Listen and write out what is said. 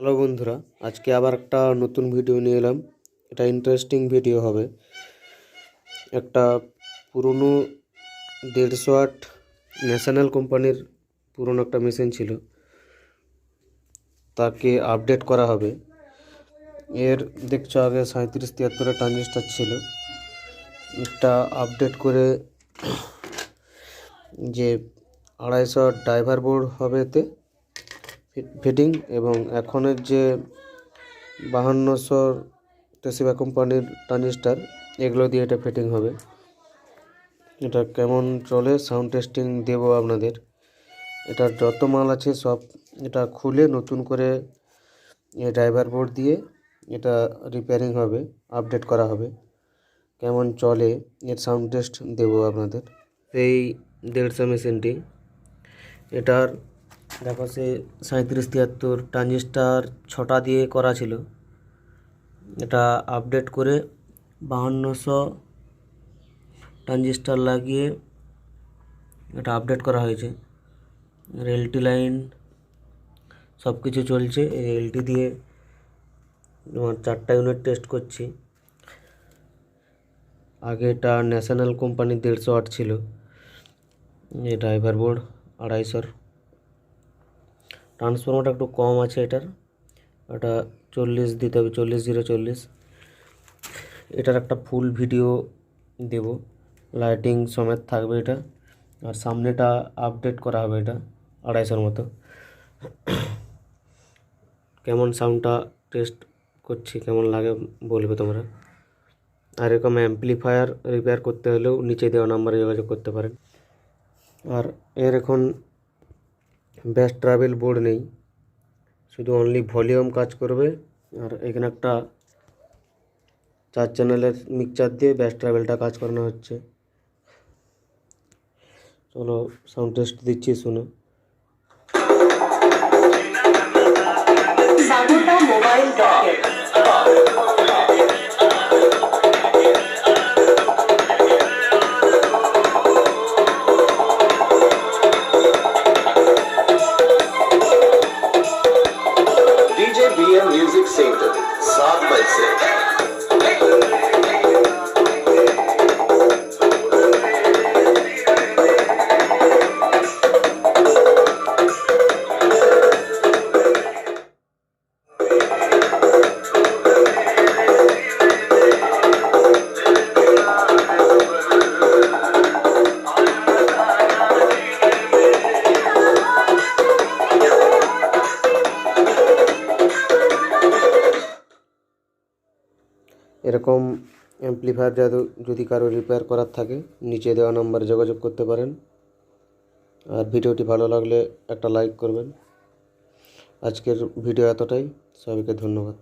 Hello বন্ধুরা, আজকে আবার একটা নতুন ভিডিও নিয়ে এলাম। এটা ইন্টারেস্টিং ভিডিও হবে। একটা পুরনো দেড়শো আট ন্যাশনাল কোম্পানির পুরনো একটা মেশিন ছিল। তাকে আপডেট করা হবে। এর দেখছ আগে সাঁত্রিশ তিয়াত্তরের ট্রানজিস্টার ছিল। এটা আপডেট করে যে আড়াইশো ড্রাইভার বোর্ড হবে এতে। ফিটিং এবং এখনের যে বাহান্নশো টেসিবা কোম্পানির ট্রানজিস্টার এগুলো দিয়ে এটা ফিটিং হবে। এটা কেমন চলে, সাউন্ড টেস্টিং দেবো আপনাদের। এটার যত মাল আছে সব এটা খুলে নতুন করে ড্রাইভার বোর্ড দিয়ে এটা রিপেয়ারিং হবে আপডেট করা হবে। কেমন চলে, এর সাউন্ড টেস্ট দেবো আপনাদের। এই দেড়শো মেশিনটি, এটার দেখো সে সাঁত্রিশ তিয়াত্তর, ট্রানজিস্টার ছটা দিয়ে করা ছিল। এটা আপডেট করে বাহান্নশো ট্রানজিস্টার লাগিয়ে এটা আপডেট করা হয়েছে। এলটি লাইন সব কিছু চলছে। এই এলটি দিয়ে তোমার চারটা ইউনিট টেস্ট করছি। আগে এটা ন্যাশনাল কোম্পানির দেড়শো আট ছিল। এই ড্রাইভার বোর্ড আড়াইশোর। ট্রান্সফরমারটা একটু কম আছে এটার। এটা চল্লিশ দিতে হবে, চল্লিশ জিরো চল্লিশ। এটার একটা ফুল ভিডিও দেব। লাইটিং সমেত থাকবে এটা। আর সামনেটা আপডেট করা হবে এটা আড়াইশোর মতো। কেমন সাউন্ডটা টেস্ট করছি, কেমন লাগে বলবে তোমরা। আর এরকম অ্যাম্পলিফায়ার রিপেয়ার করতে হলেও নিচে দেওয়া নাম্বারে যোগাযোগ করতে পারেন। আর এর এখন ব্যাস ট্রাভেল বোর্ড নেই। শুধু অনলি ভলিউম কাজ করবে। আর এখানে একটা চার চ্যানেলের মিক্সচার দিয়ে ব্যাস ট্রাভেলটা কাজ করানো হচ্ছে। চলো সাউন্ড টেস্ট দিচ্ছি, শুনে। মোবাইল এরকম অ্যাম্পলিফায়ার যাদু যদি কারও রিপেয়ার করার থাকে, নিচে দেওয়া নাম্বারে যোগাযোগ করতে পারেন। আর ভিডিওটি ভালো লাগলে একটা লাইক করবেন। আজকের ভিডিও এতটাই। সবাইকে ধন্যবাদ।